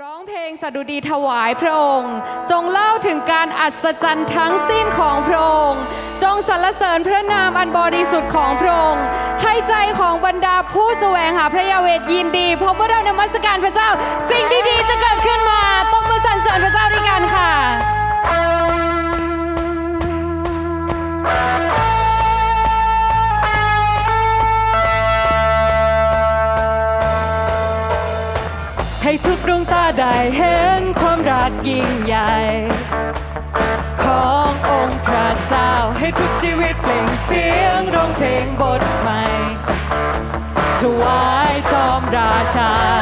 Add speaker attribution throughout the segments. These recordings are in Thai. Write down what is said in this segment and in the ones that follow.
Speaker 1: ร้องเพลงสดุดีถวายพระองค์ จงเล่าถึงการอัศจรรย์ทั้งสิ้นของพระองค์ จงสรรเสริญพระนามอันบริสุทธิ์ของพระองค์ ให้ใจของบรรดาผู้แสวงหาพระยาเวทยินดี เพราะว่าเรานมัสการพระเจ้า สิ่งดีๆจะเกิดขึ้นมาต้อง ทุกดวงตาได้เห็นความรักยิ่งใหญ่ ขององค์พระเจ้าให้ทุกชีวิตเปล่งเสียงร้องเพลงบทใหม่ถวายจอมราชาเรา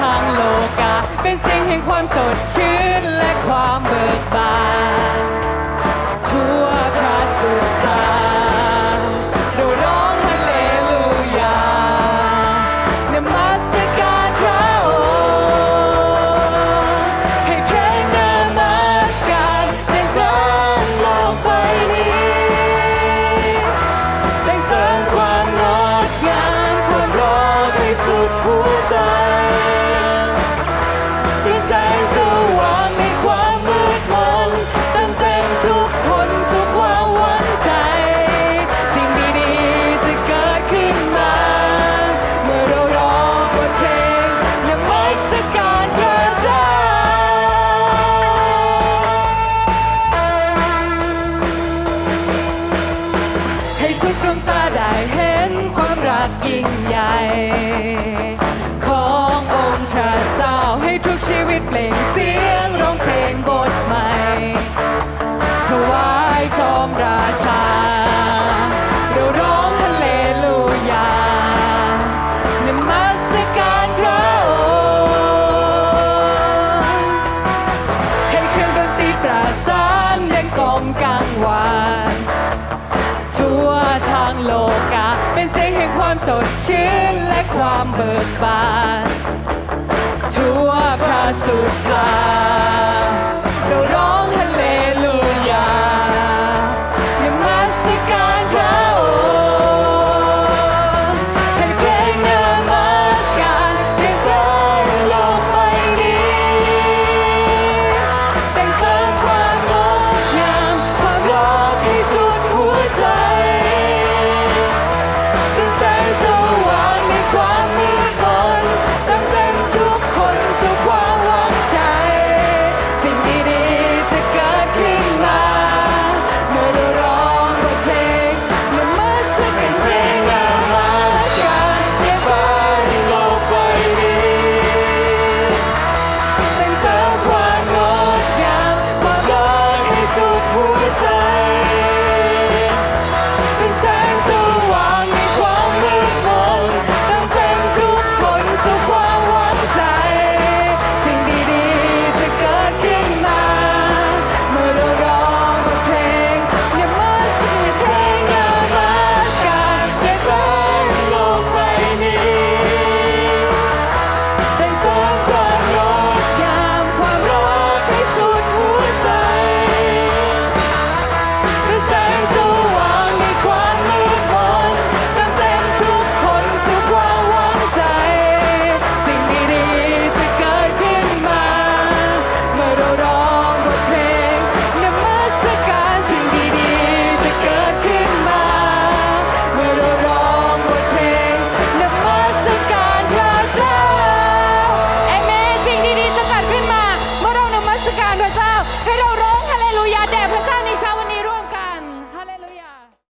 Speaker 1: ทางโลกา เป็นสิ่งแห่งความสดชื่นและความเบิกบาน ยิ่งใหญ่ ขององค์พระเจ้าให้ทุกชีวิตเปล่งเสียงร้องเพลงบทใหม่ถวายจอมราชาเราร้องฮาเลลูยานมัสการพระองค์ให้เครื่องดนตรีประสานดังกองกังวาน ทางโลกา เป็นเสียงแห่งความสดชื่นและความเบิกบานทั่วพระสุธาเราร้อง